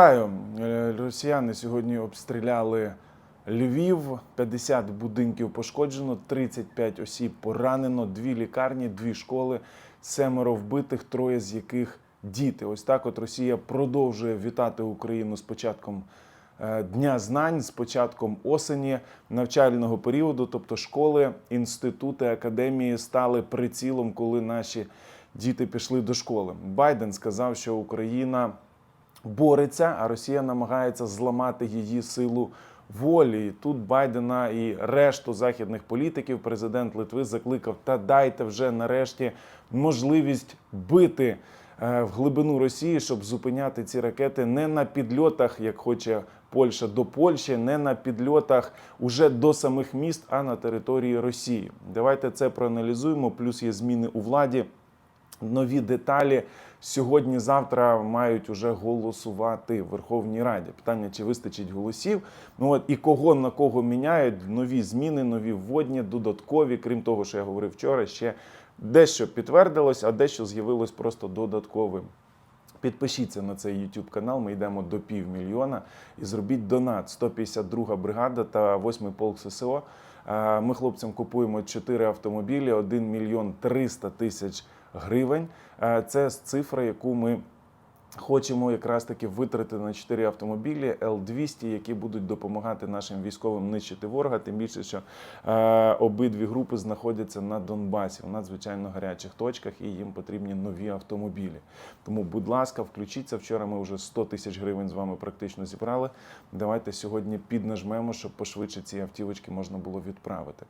Е, Росіяни сьогодні обстріляли Львів, 50 будинків пошкоджено, 35 осіб поранено, дві лікарні, дві школи, семеро вбитих, троє з яких діти. Ось так от Росія продовжує вітати Україну з початком е, Дня знань, з початком осені навчального періоду. Тобто школи, інститути, академії стали прицілом, коли наші діти пішли до школи. Байден сказав, що Україна бореться, а Росія намагається зламати її силу волі. Тут Байдена і решту західних політиків президент Литви закликав: та дайте вже нарешті можливість бити е, в глибину Росії, щоб зупиняти ці ракети не на підльотах, як хоче Польща до Польщі, не на підльотах уже до самих міст, а на території Росії. Давайте це проаналізуємо. Плюс є зміни у владі нові деталі сьогодні-завтра мають уже голосувати в Верховній Раді. Питання, чи вистачить голосів. Ну от і кого на кого міняють нові зміни, нові вводні, додаткові. Крім того, що я говорив вчора, ще дещо підтвердилось, а дещо з'явилось просто додатковим. Підпишіться на цей YouTube канал. Ми йдемо до півмільйона і зробіть донат 152 бригада та 8-й полк ССО. Е, Ми хлопцям купуємо 4 автомобілі, 1 мільйон 300 тисяч гривень. Е, Це цифра, яку ми хочемо якраз таки витратити на 4 автомобілі Л-200, які будуть допомагати нашим військовим нищити ворога. Тим більше, що е, обидві групи знаходяться на Донбасі, в надзвичайно гарячих точках, і їм потрібні нові автомобілі. Тому, будь ласка, включіться. Вчора ми вже 100 тисяч гривень з вами практично зібрали. Давайте сьогодні піднажмемо, щоб пошвидше ці автівочки можна було відправити.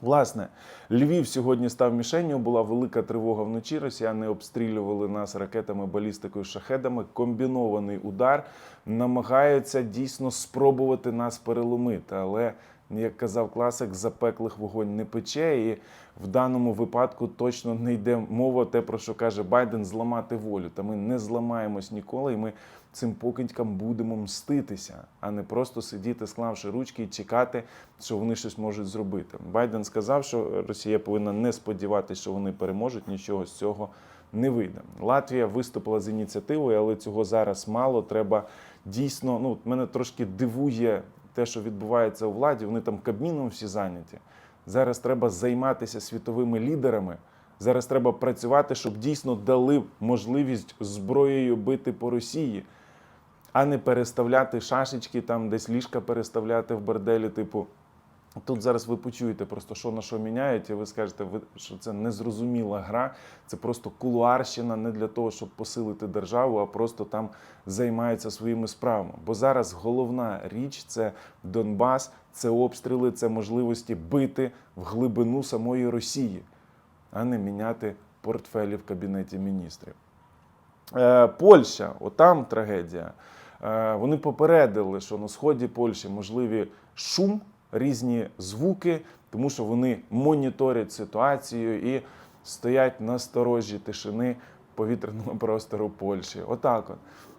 Власне, Львів сьогодні став мішенню. Була велика тривога вночі. Росіяни обстрілювали нас ракетами, балістикою, шахедами. Комбінований удар намагаються дійсно спробувати нас переломити. Але, як казав класик, запеклих вогонь не пече. І в даному випадку точно не йде мова те, про що каже Байден, зламати волю. Та ми не зламаємось ніколи, і ми цим покидькам будемо мститися, а не просто сидіти, склавши ручки і чекати, що вони щось можуть зробити. Байден сказав, що Росія повинна не сподіватися, що вони переможуть, нічого з цього не вийде. Латвія виступила з ініціативою, але цього зараз мало. Треба дійсно. Ну, мене трошки дивує те, що відбувається у владі. Вони там кабміном всі зайняті. Зараз треба займатися світовими лідерами. Зараз треба працювати, щоб дійсно дали можливість зброєю бити по Росії, а не переставляти шашечки, там десь ліжка переставляти в борделі. Типу, тут зараз ви почуєте просто, що на що міняють, і ви скажете, що це незрозуміла гра, це просто кулуарщина не для того, щоб посилити державу, а просто там займаються своїми справами. Бо зараз головна річ це Донбас, це обстріли, це можливості бити в глибину самої Росії а не міняти портфелі в кабінеті міністрів. Е, Польща, отам трагедія. Е, вони попередили, що на сході Польщі можливі шум, різні звуки, тому що вони моніторять ситуацію і стоять на сторожі тишини повітряного простору Польщі. Отак от.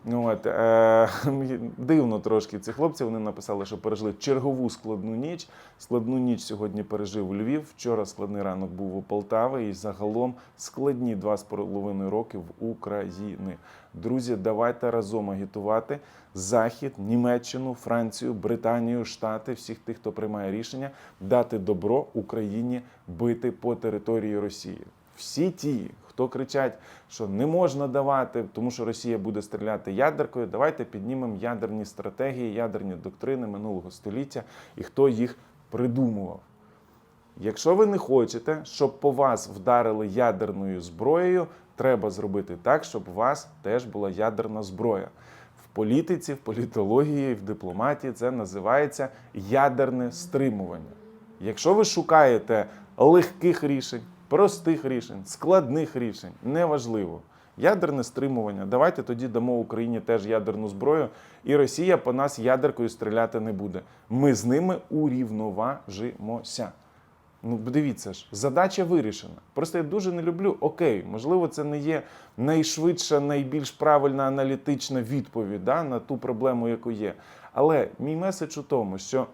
Ну, от, е, дивно трошки ці хлопці. Вони написали, що пережили чергову складну ніч. Складну ніч сьогодні пережив Львів. Вчора складний ранок був у Полтаві. І загалом складні два з половиною роки в Україні. Друзі, давайте разом агітувати Захід, Німеччину, Францію, Британію, Штати, всіх тих, хто приймає рішення, дати добро Україні бити по території Росії. Всі ті, хто кричать, що не можна давати, тому що Росія буде стріляти ядеркою. Давайте піднімемо ядерні стратегії, ядерні доктрини минулого століття і хто їх придумував. Якщо ви не хочете, щоб по вас вдарили ядерною зброєю, треба зробити так, щоб у вас теж була ядерна зброя. В політиці, в політології, в дипломатії це називається ядерне стримування. Якщо ви шукаєте легких рішень, простих рішень, складних рішень, неважливо. Ядерне стримування. Давайте тоді дамо Україні теж ядерну зброю, і Росія по нас ядеркою стріляти не буде. Ми з ними урівноважимося. Ну, дивіться ж, задача вирішена. Просто я дуже не люблю. Окей, можливо, це не є найшвидша, найбільш правильна аналітична відповідь да, на ту проблему, яку є. Але мій меседж у тому, що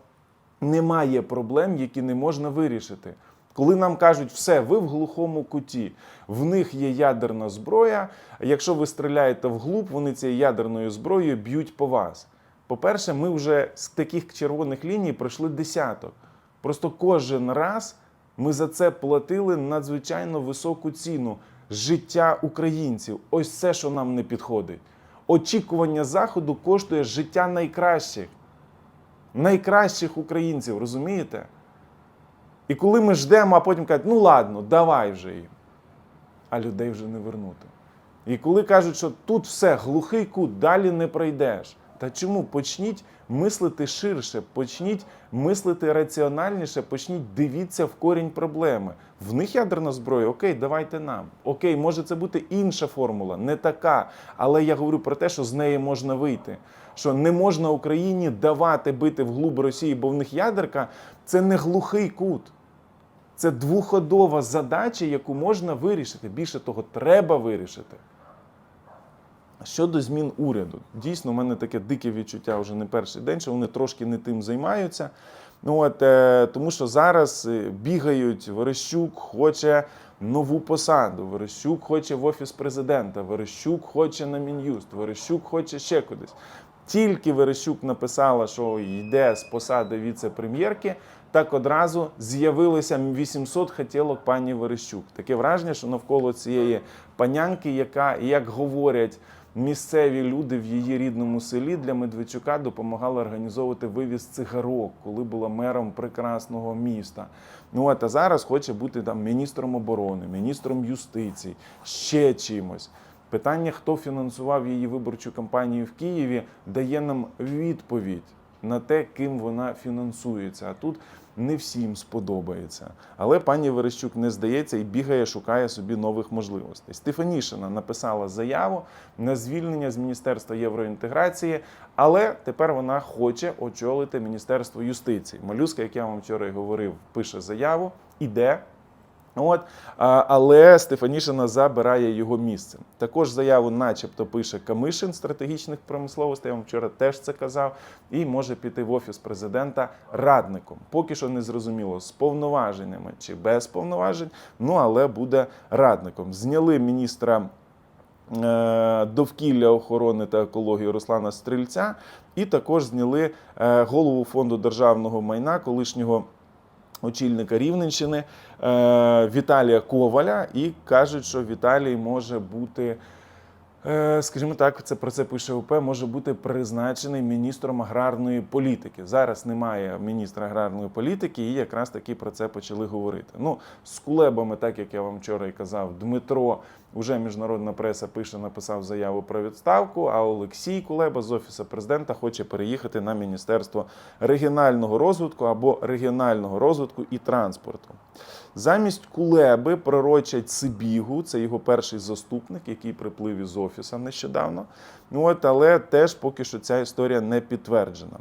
немає проблем, які не можна вирішити. Коли нам кажуть, все, ви в глухому куті, в них є ядерна зброя. Якщо ви стріляєте вглуб, вони цією ядерною зброєю б'ють по вас. По-перше, ми вже з таких червоних ліній пройшли десяток. Просто кожен раз ми за це платили надзвичайно високу ціну життя українців. Ось це, що нам не підходить. Очікування заходу коштує життя найкращих, найкращих українців, розумієте? І коли ми ждемо, а потім кажуть, ну ладно, давай вже їм. А людей вже не вернути. І коли кажуть, що тут все, глухий кут, далі не пройдеш. Та чому? Почніть мислити ширше, почніть мислити раціональніше, почніть дивіться в корінь проблеми. В них ядерна зброя, окей, давайте нам. Окей, може це бути інша формула, не така. Але я говорю про те, що з неї можна вийти. Що не можна Україні давати бити вглуб Росії, бо в них ядерка це не глухий кут. Це двоходова задача, яку можна вирішити. Більше того, треба вирішити. Щодо змін уряду, дійсно, у мене таке дике відчуття вже не перший день, що вони трошки не тим займаються. Ну, от, е, тому що зараз е, бігають, Верещук хоче нову посаду, Верещук хоче в офіс президента, Верещук хоче на Мін'юст, Верещук хоче ще кудись. Тільки Верещук написала, що йде з посади віце-прем'єрки, так одразу з'явилося 800 хотілок пані Верещук. Таке враження, що навколо цієї панянки, яка, як говорять місцеві люди в її рідному селі, для Медведчука допомагали організовувати вивіз цигарок, коли була мером прекрасного міста. Ну от а зараз хоче бути там міністром оборони, міністром юстиції, ще чимось. Питання, хто фінансував її виборчу кампанію в Києві, дає нам відповідь на те, ким вона фінансується. А тут не всім сподобається. Але пані Верещук не здається і бігає, шукає собі нових можливостей. Стефанішина написала заяву на звільнення з Міністерства євроінтеграції, але тепер вона хоче очолити Міністерство юстиції. Малюска, як я вам вчора і говорив, пише заяву, іде. От, але Стефанішина забирає його місце. Також заяву, начебто, пише Камишин стратегічних промисловостей. Я вам вчора теж це казав, і може піти в офіс президента радником. Поки що не зрозуміло з повноваженнями чи без повноважень. Ну але буде радником. Зняли міністра. е, Довкілля охорони та екології Руслана Стрільця, і також зняли е, голову фонду державного майна, колишнього очільника Рівненщини е, Віталія Коваля, і кажуть, що Віталій може бути. Е, Скажімо так, це про це пише УП, може бути призначений міністром аграрної політики. Зараз немає міністра аграрної політики, і якраз таки про це почали говорити. Ну, з кулебами, так як я вам вчора і казав, Дмитро вже міжнародна преса пише, написав заяву про відставку. А Олексій Кулеба з офісу президента хоче переїхати на міністерство регіонального розвитку або регіонального розвитку і транспорту. Замість Кулеби пророчать Сибігу, це його перший заступник, який приплив із офіса нещодавно. Ну от, але теж поки що ця історія не підтверджена.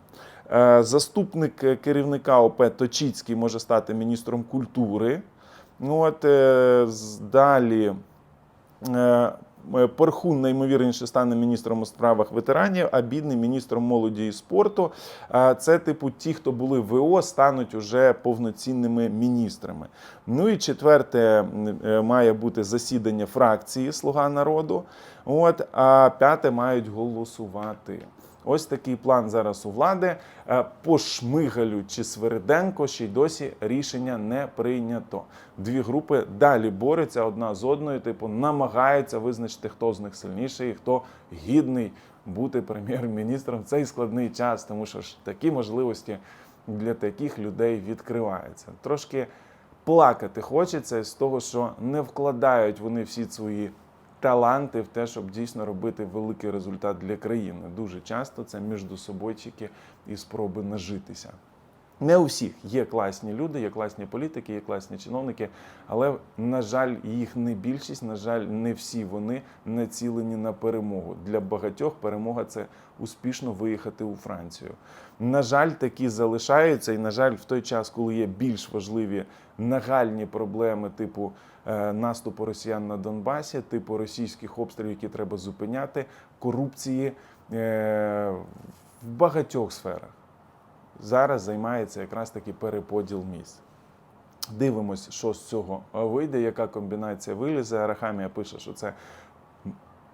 Е, Заступник керівника ОП Точицький може стати міністром культури. Ну от е, далі. Е, Порхун наймовірніше стане міністром у справах ветеранів, а бідний міністром молоді і спорту. А Це, типу, ті, хто були в ВО, стануть уже повноцінними міністрами. Ну і четверте е, має бути засідання фракції Слуга народу. От, а п'яте мають голосувати. Ось такий план зараз у влади. Е, По Шмигалю чи Свериденко ще й досі рішення не прийнято. Дві групи далі борються одна з одною, типу, намагаються визначити, хто з них сильніший, і хто гідний бути прем'єр-міністром в цей складний час, тому що ж такі можливості для таких людей відкриваються. Трошки плакати хочеться з того, що не вкладають вони всі свої таланти в те, щоб дійсно робити великий результат для країни. Дуже часто це між собойчики і спроби нажитися. Не у всіх є класні люди, є класні політики, є класні чиновники, але на жаль, їх не більшість. На жаль, не всі вони націлені на перемогу. Для багатьох перемога це успішно виїхати у Францію. На жаль, такі залишаються, і на жаль, в той час, коли є більш важливі нагальні проблеми, типу е, наступу росіян на Донбасі, типу російських обстрілів, які треба зупиняти, корупції е, в багатьох сферах зараз займається якраз таки переподіл місць. Дивимось, що з цього вийде, яка комбінація вилізе. Арахамія пише, що це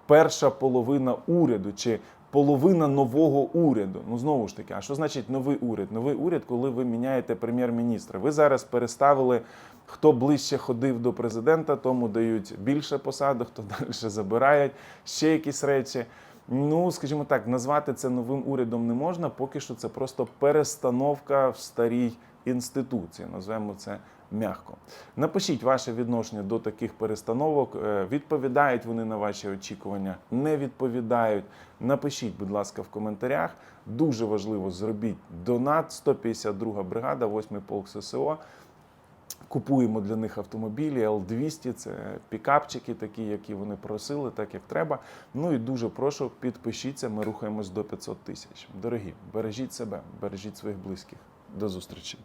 перша половина уряду чи половина нового уряду. Ну знову ж таки, а що значить новий уряд? Новий уряд, коли ви міняєте прем'єр-міністра. Ви зараз переставили, хто ближче ходив до президента, тому дають більше посади, хто далі забирають ще якісь речі. Ну, скажімо так, назвати це новим урядом не можна, поки що це просто перестановка в старій інституції. Назвемо це м'яко. Напишіть ваше відношення до таких перестановок. Е, Відповідають вони на ваші очікування, не відповідають. Напишіть, будь ласка, в коментарях. Дуже важливо зробіть донат 152 бригада, 8 полк ССО. Купуємо для них автомобілі L200, це пікапчики, такі, які вони просили, так як треба. Ну і дуже прошу, підпишіться, ми рухаємось до 500 тисяч. Дорогі, бережіть себе, бережіть своїх близьких. До зустрічі.